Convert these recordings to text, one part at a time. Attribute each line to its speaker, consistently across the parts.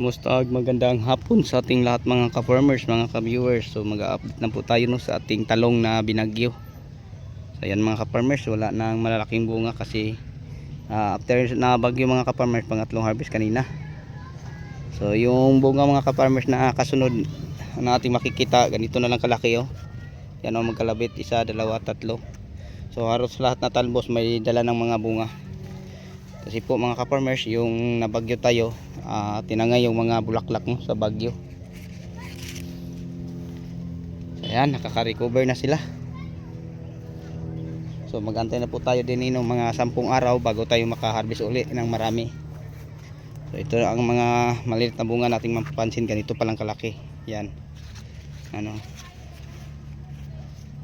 Speaker 1: Kumusta magandang hapon sa ating lahat mga ka-farmers, mga ka-viewers. So mag-update na po tayo no, sa ating talong na binagyo. So ayan mga ka-farmers, wala nang malalaking bunga kasi ah, after na bagyo mga ka-farmers, pangatlong harvest kanina. So yung bunga mga ka-farmers na kasunod na ating makikita, ganito na lang kalaki oh. Yan oh, magkalabit, isa, dalawa, tatlo. So halos lahat na talbos may dala ng mga bunga. Kasi po mga ka-farmers, yung nabagyo tayo, ah, tinangay yung mga bulaklak mo sa bagyo. So ayan, nakaka-recover na sila. So magantay na po tayo din ng mga sampung araw bago tayo makaharvest uli ng marami. So ito ang mga maliit na bunga nating mapapansin, ganito palang kalaki. Yan. Ano.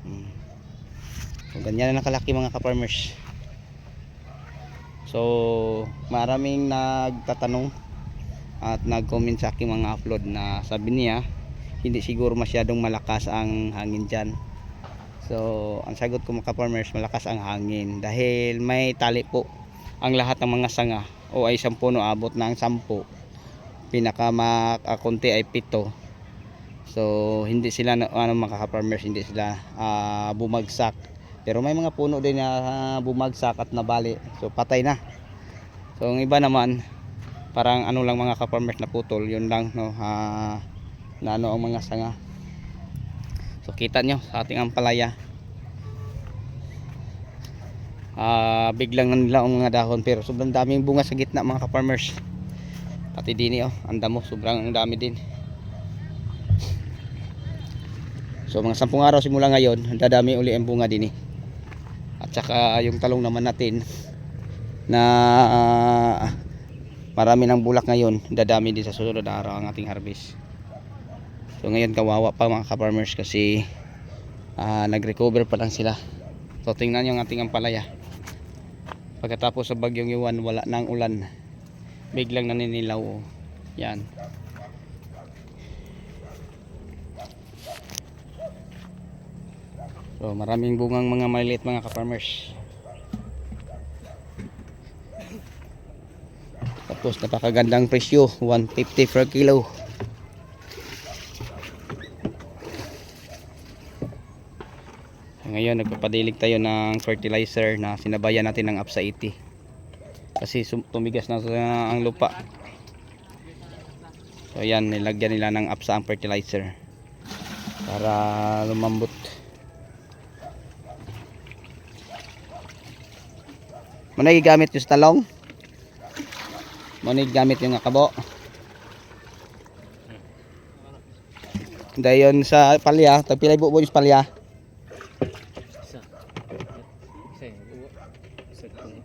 Speaker 1: Hmm. So ganyan na kalaki mga ka-farmers. So, maraming nagtatanong at nag-comment sa aking mga upload na sabi niya hindi siguro masyadong malakas ang hangin dyan. So, ang sagot ko mga farmers malakas ang hangin dahil may tali po ang lahat ng mga sanga o ay sampu no abot ng sampu pinaka makakunti ay pito so hindi sila ano mga farmers hindi sila ah, bumagsak pero may mga puno din na ah, bumagsak at nabali. So patay na. So ang iba naman parang ano lang mga ka-farmers na putol, yun lang no ah, na ano ang mga sanga. So kita nyo sa ating ampalaya. Ah, biglang na nila ang mga dahon pero sobrang daming bunga sa gitna mga ka-farmers. Pati dini oh, ang damo sobrang ang dami din. So mga sampung araw simula ngayon, dadami uli ang bunga din eh. At saka yung talong naman natin na ah, marami ng bulak ngayon, dadami din sa susunod na araw ang ating harvest. So ngayon kawawa pa mga ka-farmers kasi ah, nag-recover pa lang sila. So tingnan nyo ang ating ampalaya. Pagkatapos sa bagyong iwan, wala nang ulan. Biglang naninilaw. oh. Yan. So maraming bungang mga maliliit mga ka-farmers. Tapos napakagandang presyo, 150 per kilo. Ngayon nagpapadilig tayo ng fertilizer na sinabayan natin ng APSA 80. Kasi tumigas na ang lupa. So ayan, nilagyan nila ng APSA ang fertilizer para lumambot. Manay gamit yung talong. Manay gamit yung akabo. Dayon sa palya, tagpilay buo yung sa palya.
Speaker 2: Isa. Isa yung uwa. Isa kung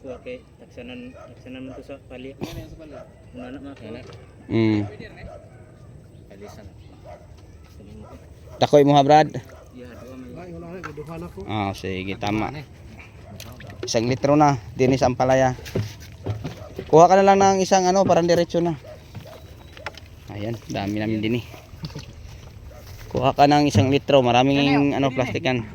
Speaker 2: kuha kay taksanan taksanan mo to sa pali. Ano na mga
Speaker 1: Mm.
Speaker 2: Palisan.
Speaker 1: Takoy mo ha Brad. Ah, sige, tama. Isang litro na, dinis ang palaya. Kuha ka na lang ng isang ano, parang diretso na. Ayan, dami namin din eh. Kuha ka ng isang litro, maraming ano, plastic yan.